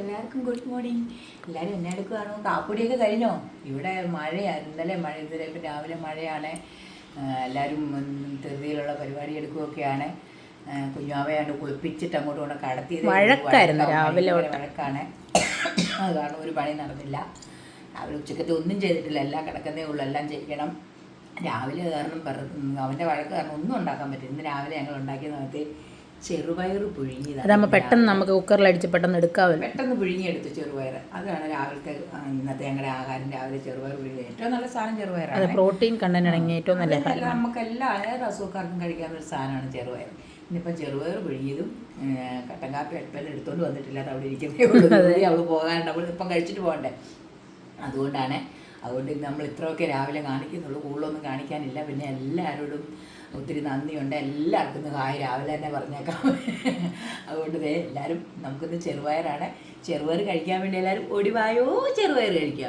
എല്ലാവർക്കും good morning. എല്ലാവരും എന്നെ എടുക്കുകയാണോ കാപ്പുടിയൊക്കെ കഴിഞ്ഞോ? ഇവിടെ മഴയായിരുന്നു. ഇന്നലെ മഴ ഇന്നലെ ഇപ്പം രാവിലെ മഴയാണ്. എല്ലാവരും തെറിയിലുള്ള ധൃതിയിലുള്ള പരിപാടി എടുക്കുകയൊക്കെയാണ്. കുഞ്ഞാവയാണ്ട് കുഞ്ഞാവയാണ് കുളിപ്പിച്ചിട്ട് അങ്ങോട്ട് കൊണ്ട് കടത്തിയത് വഴക്കായിരുന്നു രാവിലെ മഴക്കാണ്. വഴക്കാണ്. അത് കാരണം ഒരു പണി നടന്നില്ല. രാവിലെ ഉച്ചക്കത്തെ ഒന്നും ചെയ്തിട്ടില്ല. എല്ലാം കിടക്കുന്നേ ഉള്ളൂ. എല്ലാം ചെയ്യണം രാവിലെ കാരണം അവന്റെ വഴക്ക് കാരണം ഒന്നും ഉണ്ടാക്കാൻ പറ്റില്ല. ഇന്ന് രാവിലെ ഞങ്ങൾ ഉണ്ടാക്കിയ നേരത്തെ ചെറുപയർ പുഴുങ്ങിയത് അതാകുമ്പോൾ പെട്ടെന്ന് നമുക്ക് കുക്കറിൽ അടിച്ച് പെട്ടെന്ന് എടുക്കാമല്ലോ പെട്ടെന്ന് പുഴുങ്ങിയെടുത്തു ചെറുപയർ അതാണ് രാവിലത്തെ ഇന്നത്തെ ഞങ്ങളുടെ ആഹാരം രാവിലെ ചെറുപയർ പുഴുങ്ങി ഏറ്റവും നല്ല സാധനം ചെറുപയറാണ്. പ്രോട്ടീൻ കണ്ടന്റ് ഏറ്റവും നല്ല നമുക്ക് എല്ലാ ഏത് അസുഖക്കാർക്കും കഴിക്കാൻ ഒരു സാധനമാണ് ചെറുപയർ ഇന്നിപ്പോൾ ചെറുപയർ പുഴുങ്ങിയതും കട്ടൻ കാപ്പി അടുപ്പെല്ലാം എടുത്തുകൊണ്ട് വന്നിട്ടില്ല അത് അവിടെ ഇരിക്കുന്നേ ഉള്ളൂ. അവൾ പോകാനുണ്ട്. അവൾ ഇപ്പം കഴിച്ചിട്ട് പോകണ്ടേ. അതുകൊണ്ടാണ് അതുകൊണ്ട് നമ്മൾ ഇത്രയൊക്കെ രാവിലെ കാണിക്കുന്നുള്ളൂ. കൂടുതലൊന്നും കാണിക്കാനില്ല. പിന്നെ എല്ലാവരോടും ഒത്തിരി നന്ദിയുണ്ട്. എല്ലാവർക്കും ഹായ്. രാവിലെ തന്നെ പറഞ്ഞേക്കാം. അതുകൊണ്ട് ദേ എല്ലാവരും നമുക്കിന്ന് ചെറുപയറാണ്. ചെറുപയർ കഴിക്കാൻ വേണ്ടി എല്ലാവരും ഓടിവായോ ചെറുപയർ കഴിക്കാം.